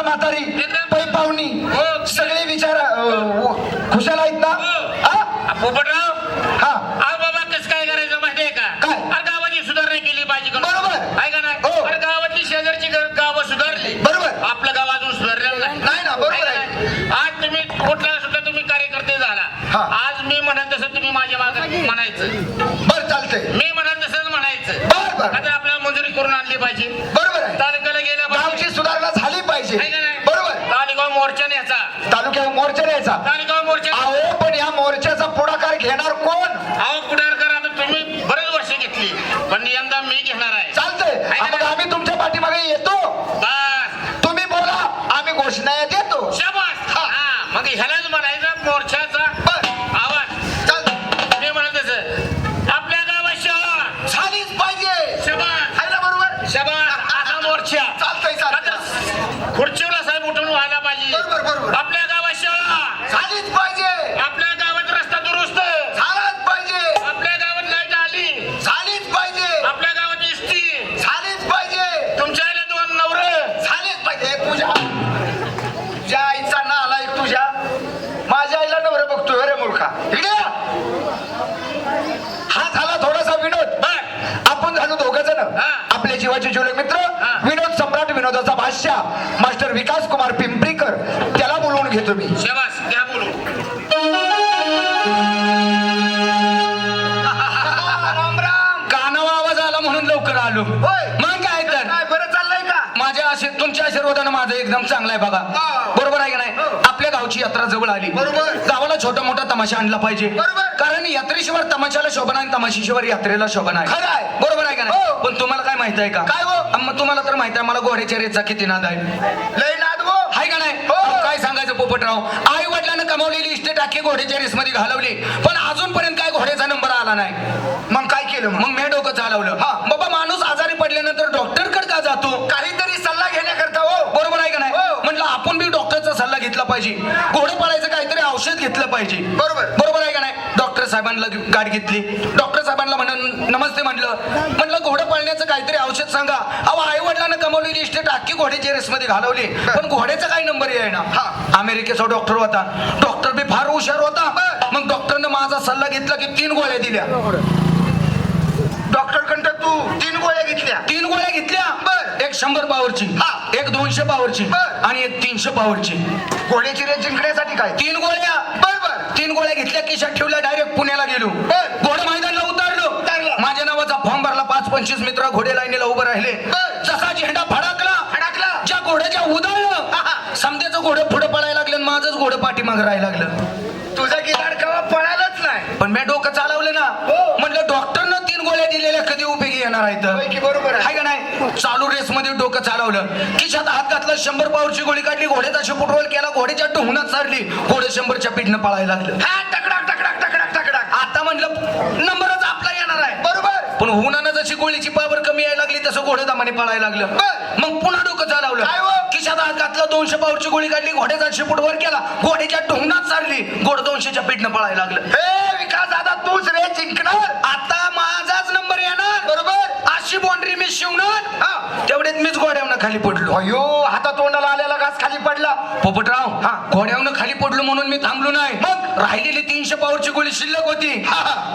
म्हातारी एकदम. पै पाहुणी हो. सगळे विचार खुशाल आहेत ना हो. हा? पोपटराव हा अहो बाबा कसं काय करायचं माहितीये का काय? अरे गावाची सुधारणा केली पाहिजे का बरोबर. आहे का नाही हो. अरे गावातली शेजारची ग- गावं सुधारली बरोबर. आपलं गाव अजून सुधारलेलं नाही नाही ना, बरोबर आहे. आज तुम्ही कुठला सुद्धा तुम्ही कार्यकर्ते हा. झाला आज मी म्हणत तसं तुम्ही माझ्या मागे म्हणायचं बर चालतंय मी तसंच म्हणायचं बर बर आता आपल्याला मंजुरी करून आणली पाहिजे बरोबर आहे तालुक्याला गेल्या गावची सुधारणा पाहिजे. बरोबर? मोर्चा न्यायचा. तालुक्यावर मोर्चा मोर्चा अहो पण या मोर्चाचा पुढाकार घेणार कोण? अहो पुढारकर आता तुम्ही बरेच वर्ष घेतली. पण यंदा मी घेणार आहे. चालतंय. मग? आम्ही तुमच्या पाठीमागे येतो. बस. तुम्ही बोला आम्ही घोषणा देतो. शाबास. हा. मग ह्यालाच म्हणायचं मोर्चाचा बर आवाज चालतंय मी म्हणत तसं आपल्या गावात शाळा झालीच पाहिजे शाबास आहे ना बरोबर शाबास असा मोर्चा चालतंय चालतंय आता खुर्चीला साहेब उठून व्हायला पाहिजे बरोबर, बरोबर. आपल्या गावात शाळा झालीच पाहिजे आपल्या गावात रस्ता दुरुस्त झालाच पाहिजे आपल्या गावात लाइट आली झालीच पाहिजे आपल्या गावात इस्ती झालीच पाहिजे तुमच्या आईला दोन नवर झालीच पाहिजे पूजा तुझ्या आईचा ना आलाय तुझ्या माझ्या आईला नवरं बघतोय रे मूर्खा इकडे ये. हा झाला थोडासा विनोद बर आपण झालो दोघ जण हा. आपले जीवाचे जीवलग मित्र. विनोद सम्राट विनोदाचा भाष्या मास्टर विकास कुमार पिंपरीकर त्याला बोलवून घेतो मी कानावा आवाज आला म्हणून लवकर आलो. मग काय तर? काय बरं चाललंय का? माझ्या तुमच्या आशीर्वादानं माझं एकदम चांगलं आहे बघा हा. बरोबर आहे का नाही हो. आपल्या गावची यात्रा जवळ आली बरोबर. गावाला छोटा मोठा तमाशा आणला पाहिजे बरोबर. कारण यात्रेशिवाय तमाशाला शोभा नाही तमाशीशिवाय यात्रेला शोभा नाही खरं आहे. बरोबर आहे का नाही हो. पण तुम्हाला काय माहीत आहे का काय हो? मग तुम्हाला तर माहीत आहे मला घोड्याच्या रेचा किती नाद आहे लय नाद वो आहे का नाही हो. अहो, काय सांगायचं पोपटराव आई वडिलांना कमावलेली इस्टेट अख्खी घोड्याच्या मध्ये घालवली पण अजूनपर्यंत काय घोड्याचा नंबर आला नाही मग काय केलं मग मग मी डोकं चालवलं हा. घेतलं पाहिजे. बरोबर. बरोबर आहे का नाही? डॉक्टर साहेबांना गाडी घेतली. डॉक्टर साहेबांना म्हण नमस्ते म्हटलं म्हटलं घोडं पाळण्याचं काहीतरी औषध सांगा. अहो आई वडिलांना कमवलेली इस्टेट अख्खी घोड्याच्या रेस मध्ये घालवली. पण घोड्याचा काही नंबर आहे ना. हा. अमेरिकेचा डॉक्टर होता. डॉक्टर बी फार हुशार होता. मग डॉक्टरनं माझा सल्ला घेतला की तीन गोळ्या दिल्या. डॉक्टर कंट तू तीन गोळ्या घेतल्या. तीन गोळ्या घेतल्या. बर. एक शंभर पावरची. एक दोनशे पावरची. आणि एक तीनशे पावरची घोड्याची रेस जिंकण्यासाठी काय तीन गोळ्या बरोबर तीन गोळ्या घेतल्या किशात ठेवल्या डायरेक्ट पुण्याला गेलो. घोडे मैदानला उतरलो. माझ्या नावाचा फॉर्म भरला पाच पंचवीस मित्र घोडे लाईनीला उभे राहिले. जसा झेंडा फडकला अडकला ज्या घोड्याच्या उधळलं हा. समध्याचं घोडं पुढे पळायला लागलं माझंच घोडं पाठीमाग राहायला लागलं तुझा गिराड कवा पळालाच नाही पण मी डोकं चालवलं ना हो. म्हटलं डॉक्टरनं तीन गोळ्या दिलेल्या उपयोगी येणार आहेत बरोबर आहे? का नाही? चालू रेस मध्ये डोकं चालवलं. खिशात हात घातला शंभर पावरची गोळी काढली घोड्याचा शेपूट केला घोड्याच्या टोहनात चालली. घोडे शंभरच्या पीठनं पळायला लागलं. हा टकडाक टकडाक टकडाक टकडाक. आता म्हणलं नंबरच आपला येणार आहे. बरोबर. पण हुनानं जशी गोळीची पावर कमी यायला लागली तसं घोडे दामाने पळायला लागलं. मग पुन्हा डोकं चालवलं. हो? खिशात हात घातला दोनशे पावरची गोळी काढली घोड्याचा शेपूट वर केला घोड्याच्या टोहनात चालली. घोड दोनशेच्या पीठनं पळायला लागलं. हे विकास दादा तूच रे जिंकणार आता माझाच नंबर येणार बरोबर अशी बाउंड्री मी शिवणार हा. तेवढ्यात मीच घोड्यावनं खाली पडलो अयो हाता तोंडाला आलेला घास खाली पडला पोपटराव हा. घोड्यावनं खाली पडलो म्हणून मी थांबलो नाही मग? राहिलेली तीनशे पावरची गोळी शिल्लक होती.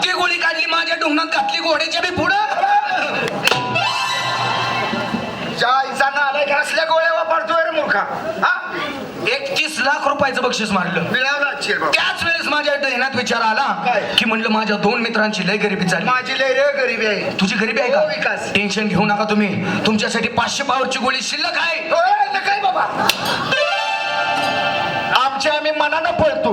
ती गोळी काढली माझ्या डोंगणात घातली घोड्याच्या बी पुढं ज्या आईचा ना आलाय का असल्या गोळ्या वापरतोय रे मूर्खा हा लाख रुपयाचं बक्षीस मारलं मिळावला चिर बाबा. त्याच वेळेस माझ्या ध्यानात विचार आला काय? की म्हणलं माझ्या दोन मित्रांची लय गरिबी चालली माझी लय रे गरीबी आहे. तुझी गरिबी आहे हो, विकास. का टेन्शन घेऊ नका तुम्ही. तुमच्यासाठी पाचशे पावरची गोळी शिल्लक आहे. न काय बाबा? आमच्या आम्ही मनानं पळतो.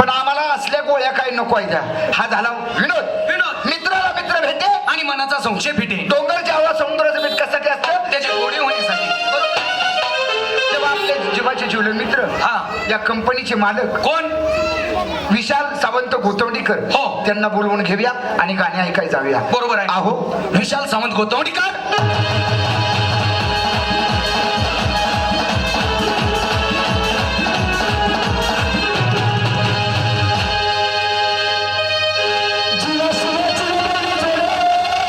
पण आम्हाला असल्या गोळ्या काही नको त्या. हा झाला विनोद. विनोद. मित्राला मित्र भेटे. आणि मनाचा संशय फिटे. डोंगर जेव्हा कंपनीचे मालक. कोण? विशाल सावंत गोतवडीकर हो. त्यांना बोलवून घेऊया आणि गाणे ऐकाय जाऊया. बरोबर आहे. आहो. विशाल सावंत गोतवडीकर